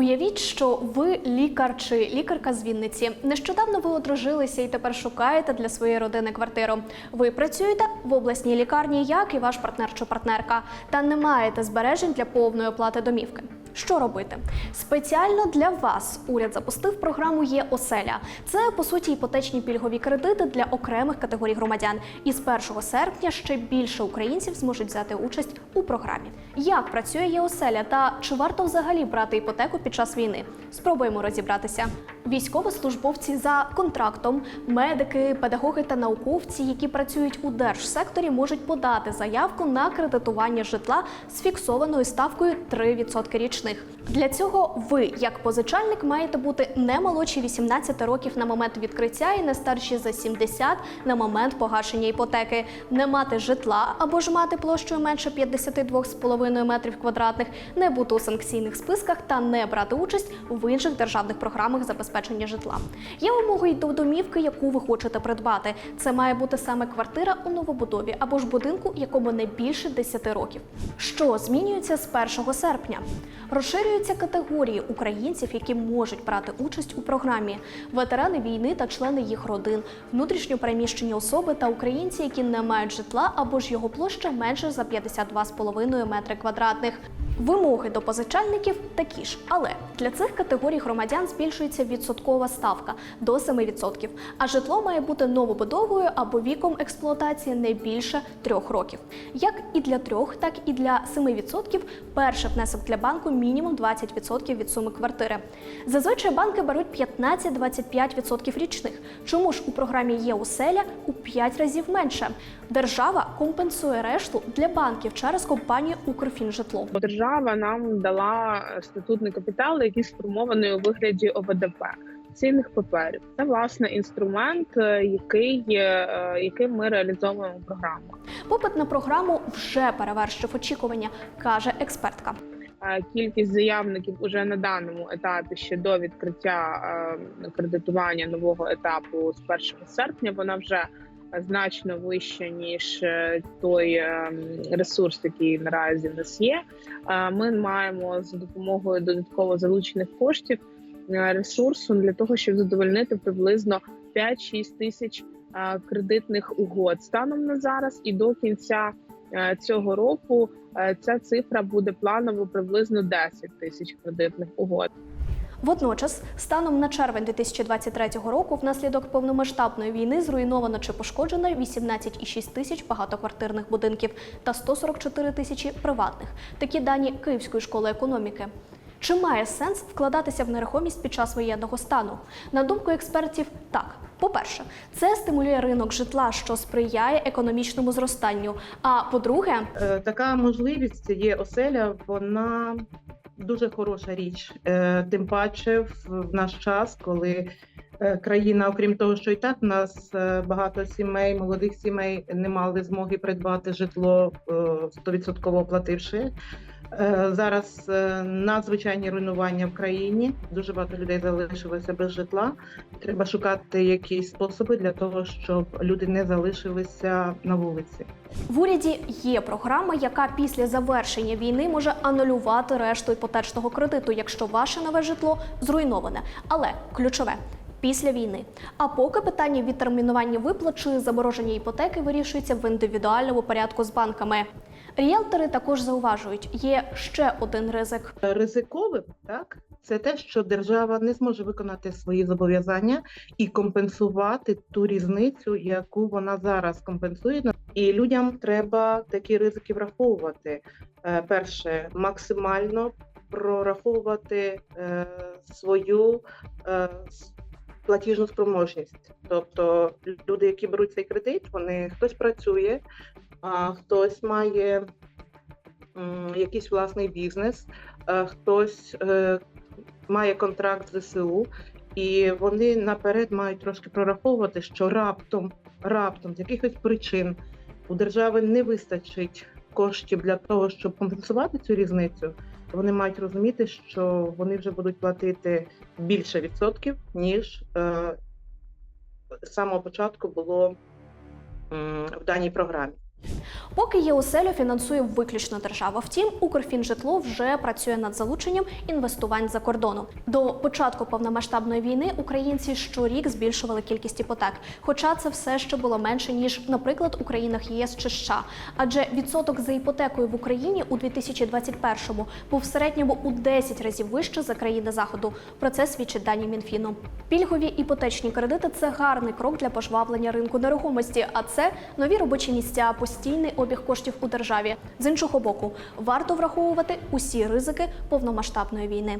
Уявіть, що ви лікар чи лікарка з Вінниці. Нещодавно ви одружилися і тепер шукаєте для своєї родини квартиру. Ви працюєте в обласній лікарні, як і ваш партнер чи партнерка, та не маєте збережень для повної оплати домівки. Що робити? Спеціально для вас уряд запустив програму Є оселя. Це по суті іпотечні пільгові кредити для окремих категорій громадян. І з 1 серпня ще більше українців зможуть взяти участь у програмі. Як працює Є оселя та чи варто взагалі брати іпотеку під час війни? Спробуємо розібратися. Військовослужбовці за контрактом, медики, педагоги та науковці, які працюють у держсекторі, можуть подати заявку на кредитування житла з фіксованою ставкою 3% річних. Для цього ви, як позичальник, маєте бути не молодші 18 років на момент відкриття і не старші за 70 на момент погашення іпотеки, не мати житла або ж мати площею менше 52,5 метрів квадратних, не бути у санкційних списках та не брати участь в інших державних програмах забезпечення житла. Є вимоги й до домівки, яку ви хочете придбати. Це має бути саме квартира у новобудові або ж будинку, якому не більше 10 років. Що змінюється з 1 серпня? Розширюються категорії українців, які можуть брати участь у програмі: ветерани війни та члени їх родин, внутрішньо переміщені особи та українці, які не мають житла або ж його площа менше за 52,5 метри квадратних. Вимоги до позичальників такі ж, але для цих категорій громадян збільшується відсоткова ставка до 7%, а житло має бути новобудовою або віком експлуатації не більше трьох років. Як і для трьох, так і для 7% перший внесок для банку мінімум 20% від суми квартири. Зазвичай банки беруть 15-25% річних. Чому ж у програмі є оселя у 5 разів менше? Держава компенсує решту для банків через компанію Укрфінжитло. Держава нам дала статутний капітал, який сформований у вигляді ОВДП. Цінних паперів це власне інструмент, е, який, е, яким ми реалізовуємо програму. Попит на програму вже перевершив очікування, каже експертка. Е, Кількість заявників уже на даному етапі ще до відкриття е, кредитування нового етапу з 1 серпня. Вона вже значно вища ніж е, той е, ресурс, який наразі в нас є. Е, Ми маємо за допомогою додатково залучених коштів ресурсу для того, щоб задовольнити приблизно 5-6 тисяч кредитних угод станом на зараз, і до кінця цього року ця цифра буде планово приблизно 10 тисяч кредитних угод. Водночас, станом на червень 2023 року, внаслідок повномасштабної війни зруйновано чи пошкоджено 18,6 тисяч багатоквартирних будинків та 144 тисячі приватних. Такі дані Київської школи економіки. Чи має сенс вкладатися в нерухомість під час воєнного стану? На думку експертів, так. По-перше, це стимулює ринок житла, що сприяє економічному зростанню. А по-друге, Е, Така можливість є оселя, вона дуже хороша річ. Е, Тим паче в наш час, коли е, країна, окрім того, що і так в нас е, багато сімей, молодих сімей не мали змоги придбати житло е, 100% оплативши. Е, Зараз е, надзвичайні руйнування в країні. Дуже багато людей залишилося без житла. Треба шукати якісь способи для того, щоб люди не залишилися на вулиці. В уряді є програма, яка після завершення війни може анулювати решту іпотечного кредиту, якщо ваше нове житло зруйноване. Але ключове. Після війни. А поки питання відтермінування виплат чи замороження іпотеки вирішується в індивідуальному порядку з банками. Ріелтори також зауважують, є ще один ризик. ризиковим, так це те, що держава не зможе виконати свої зобов'язання і компенсувати ту різницю, яку вона зараз компенсує. І людям треба такі ризики враховувати. Е, Перше, максимально прораховувати е, свою е, платіжну спроможність. Тобто люди, які беруть цей кредит, вони хтось працює, а хтось має м, якийсь власний бізнес, е, хтось е, має контракт з ЗСУ, і вони наперед мають трошки прораховувати, що раптом, раптом з якихось причин у держави не вистачить коштів для того, щоб компенсувати цю різницю. Вони мають розуміти, що вони вже будуть платити більше відсотків, ніж е, з самого початку було в даній програмі. Поки ЄОСЕЛю фінансує виключно держава. Втім, Укрфінжитло вже працює над залученням інвестувань за кордону. До початку повномасштабної війни українці щорік збільшували кількість іпотек, хоча це все ще було менше ніж, наприклад, у країнах ЄС чи США. Адже відсоток за іпотекою в Україні у 2021-му був в середньому у 10 разів вище за країни заходу. Про це свідчить дані Мінфіну. Пільгові іпотечні кредити це гарний крок для пожвавлення ринку нерухомості, а це нові робочі місця, постійний обіг коштів у державі. З іншого боку, варто враховувати усі ризики повномасштабної війни.